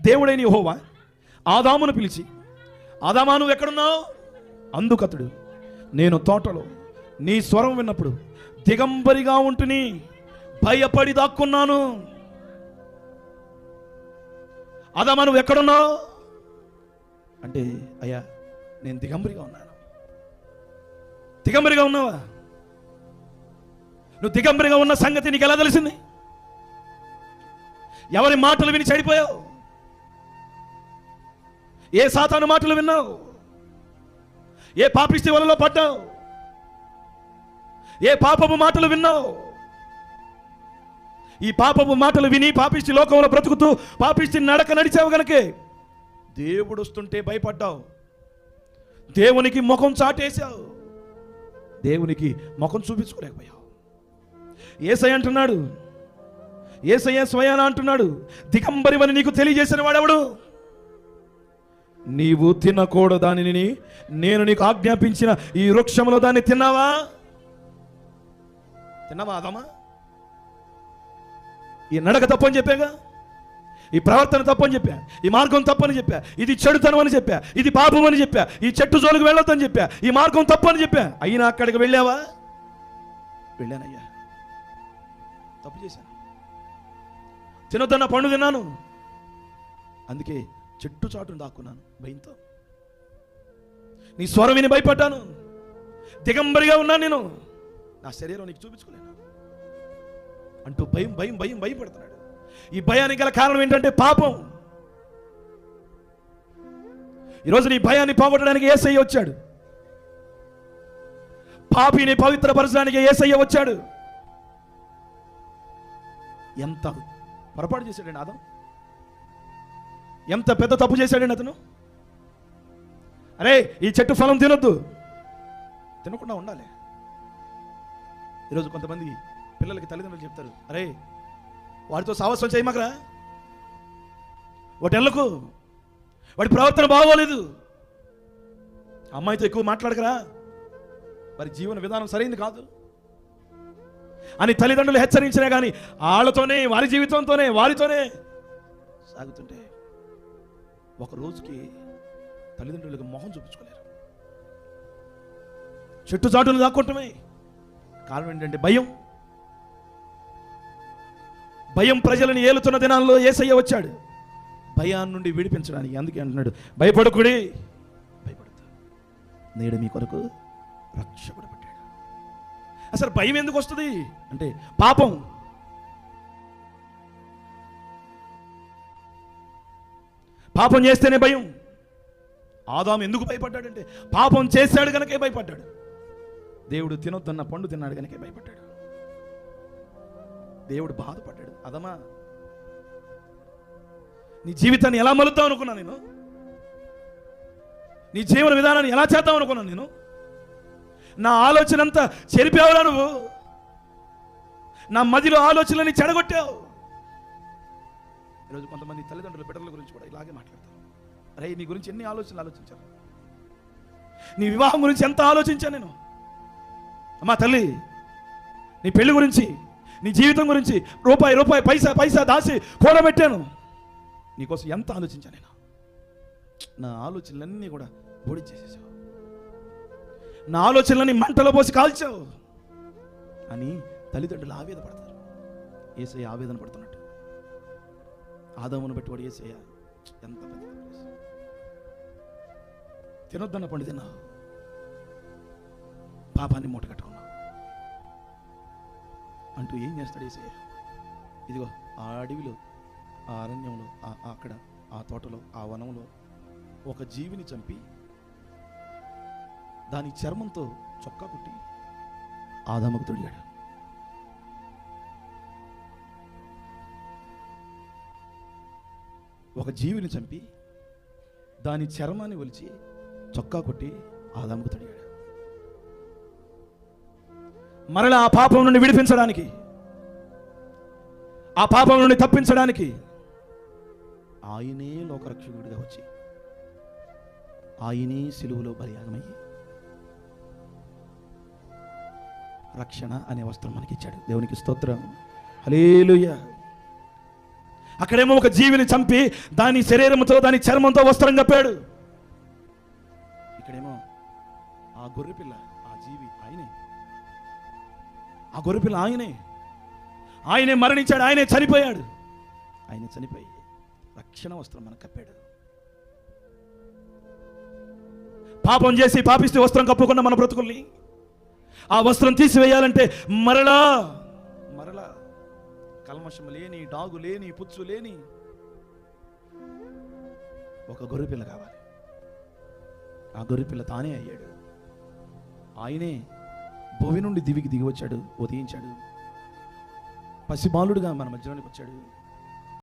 దేవుడైన యహోవా ఆదామును పిలిచి ఆదామా నువ్వు ఎక్కడున్నావు? అందుకతడు నేను తోటలో నీ స్వరం విన్నప్పుడు దిగంబరిగా ఉంటుని భయపడి దాక్కున్నాను. ఆదామా నువ్వు ఎక్కడున్నావు? అంటే అయ్యా నేను దిగంబరిగా ఉన్నాను. దిగంబరిగా ఉన్నావా? నువ్వు దిగంబరిగా ఉన్న సంగతి నీకు ఎలా తెలిసింది? ఎవరి మాటలు విని చెడిపోయావు? ఏ సాతాను మాటలు విన్నావు? ఏ పాపిస్తే వలలో పడ్డావు? ఏ పాపపు మాటలు విన్నావు? ఈ పాపపు మాటలు విని పాపిష్టి లోకంలో బ్రతుకుతూ పాపిష్టి నడక నడిచావు గనకే దేవుడు వస్తుంటే భయపడ్డావు. దేవునికి ముఖం చాటేశావు. దేవునికి ముఖం చూపించుకోలేకపోయావు. ఏసై అంటున్నాడు ఏసయ్య స్వయాన అంటున్నాడు దిగంబరివని నీకు తెలియజేసిన వాడెవడు? నీవు తినకూడదు దానిని నేను నీకు ఆజ్ఞాపించిన ఈ వృక్షంలో దాన్ని తిన్నావా? తిన్నావా అదమ్మా? ఈ నడక తప్పని చెప్పాగా? ఈ ప్రవర్తన తప్పని చెప్పా? ఈ మార్గం తప్పని చెప్పా? ఇది చెడుతనం అని చెప్పా? ఇది పాపం అని చెప్పా? ఈ చెట్టు జోలికి వెళ్ళొద్దని చెప్పా? ఈ మార్గం తప్పని చెప్పా? అయినా అక్కడికి వెళ్ళావా? వెళ్ళానయ్యా. తప్పు చేశాను. తినొద్దన్న పండు తిన్నాను. అందుకే చెట్టు చాటును దాక్కున్నాను భయంతో. నీ స్వరం విని భయపడ్డాను. దిగంబరిగా ఉన్నాను నేను. నా శరీరం నీకు చూపించుకోలేను. అంటూ భయం భయం భయం భయపడుతున్నాడు. ఈ భయానికి గల కారణం ఏంటంటే పాపం. ఈరోజు నీ భయాన్ని పోగొట్టడానికి ఏసయ్య వచ్చాడు. పాపిని పవిత్రపరచడానికి ఏసయ్య వచ్చాడు. ఎంత పొరపాటు చేశాడండి ఆదం? ఎంత పెద్ద తప్పు చేశాడండి అతను? అరే ఈ చెట్టు ఫలం తినొద్దు. తినకుండా ఉండాలి. ఈరోజు కొంతమంది పిల్లలకి తల్లిదండ్రులు చెప్తారు అరే వాడితో సాహసం చేయమకరా? వాటి ఎల్లకు. వాడి ప్రవర్తన బాగోలేదు. అమ్మాయితో ఎక్కువ మాట్లాడకరా. వారి జీవన విధానం సరైంది కాదు. అని తల్లిదండ్రులు హెచ్చరించినా కానీ వాళ్ళతోనే వారి జీవితంతోనే వారితోనే సాగుతుంటే ఒక రోజుకి తల్లిదండ్రులకు మొహం చూపించుకోలేరు. చెట్టు చాటును దాక్కోవటమే కారణం ఏంటంటే భయం. భయం ప్రజలను ఏలుతున్న దినాల్లో ఏసయ్య వచ్చాడు. భయాన్ని నుండి విడిపించడానికి అందుకే అంటున్నాడు భయపడకుడి. భయపడతా నేడు మీ కొరకు రక్షకుడు పెట్టాడు. అసలు భయం ఎందుకు వస్తుంది? అంటే పాపం. పాపం చేస్తేనే భయం. ఆదాము ఎందుకు భయపడ్డాడంటే పాపం చేశాడు కనుకే భయపడ్డాడు. దేవుడు తినొద్దన్న పండు తిన్నాడు కనుకే భయపడ్డాడు. దేవుడు బాధపడ్డాడు. అదమా నీ జీవితాన్ని ఎలా మలుద్దాం అనుకున్నాను నేను? నీ జీవన విధానాన్ని ఎలా చేద్దాం అనుకున్నాను నేను? నా ఆలోచన అంతా చెరిపావురా నువ్వు? నా మదిలో ఆలోచనలని చెడగొట్టావు. ఈరోజు కొంతమంది తల్లిదండ్రుల బిడ్డల గురించి కూడా ఇలాగే మాట్లాడతారు. అరే నీ గురించి ఎన్ని ఆలోచనలు ఆలోచించారు? నీ వివాహం గురించి ఎంత ఆలోచించాను నేను? అమ్మా తల్లి నీ పెళ్ళి గురించి నీ జీవితం గురించి రూపాయి రూపాయి పైసా పైసా దాసి కూడబెట్టాను నీకోసం ఎంత ఆలోచించాను నేను? నా ఆలోచనలన్నీ కూడా ఓడిచేసేసావు నా ఆలోచనలని మంటలో పోసి కాల్చావు. అని తల్లిదండ్రులు ఆవేదన పడతారు ఆవేదన పడుతున్నట్టు. ఆదామును బట్టి వాడు ఏసయ్య ఎంత పెద్ద తినొద్దన్న పండు తిన్నావు పాపాన్ని మూట కట్టుకున్నావు అంటూ ఏం చేస్తాడు ఏసయ్య? ఇదిగో ఆ అడవిలో ఆ అరణ్యంలో ఆ- అక్కడ ఆ తోటలో ఆ వనంలో ఒక జీవిని చంపి దాని చర్మంతో చొక్కా కుట్టి ఆదాముకు తొడిగాడు. ఒక జీవిని చంపి దాని చర్మాన్ని ఒలిచి చొక్కా కొట్టి ఆదాముకు తడిగాడు. మరలా ఆ పాపం నుండి విడిపించడానికి ఆ పాపం నుండి తప్పించడానికి ఆయనే లోకరక్షకుడిగా వచ్చి ఆయనే సిలువలో బలియాగమయ్యి రక్షణ అనే వస్త్రం మనకి ఇచ్చాడు దేవునికి స్తోత్రం. హలేలుయ్యా అక్కడేమో ఒక జీవిని చంపి దాని శరీరంతో దాని చర్మంతో వస్త్రం కప్పాడు. ఇక్కడేమో ఆ గొర్రెపిల్ల ఆ జీవి ఆయనే. ఆ గొర్రెపిల్ల ఆయనే. ఆయనే మరణించాడు ఆయనే చనిపోయాడు. ఆయన చనిపోయి రక్షణ వస్త్రం మనకు కప్పాడు. పాపం చేసి పాపిస్తే వస్త్రం కప్పుకున్న మన బ్రతుకుల్ని ఆ వస్త్రం తీసివేయాలంటే మరలా మరలా కల్మషం లేని డాగు లేని పుచ్చు లేని ఒక గొర్రెపిల్ల కావాలి. ఆ గొర్రెపిల్ల తానే అయ్యాడు. ఆయనే భూమి నుండి దివికి దిగి వచ్చాడు ఉదయించాడు. పసిబాలుడుగా మన మధ్యలోనికి వచ్చాడు.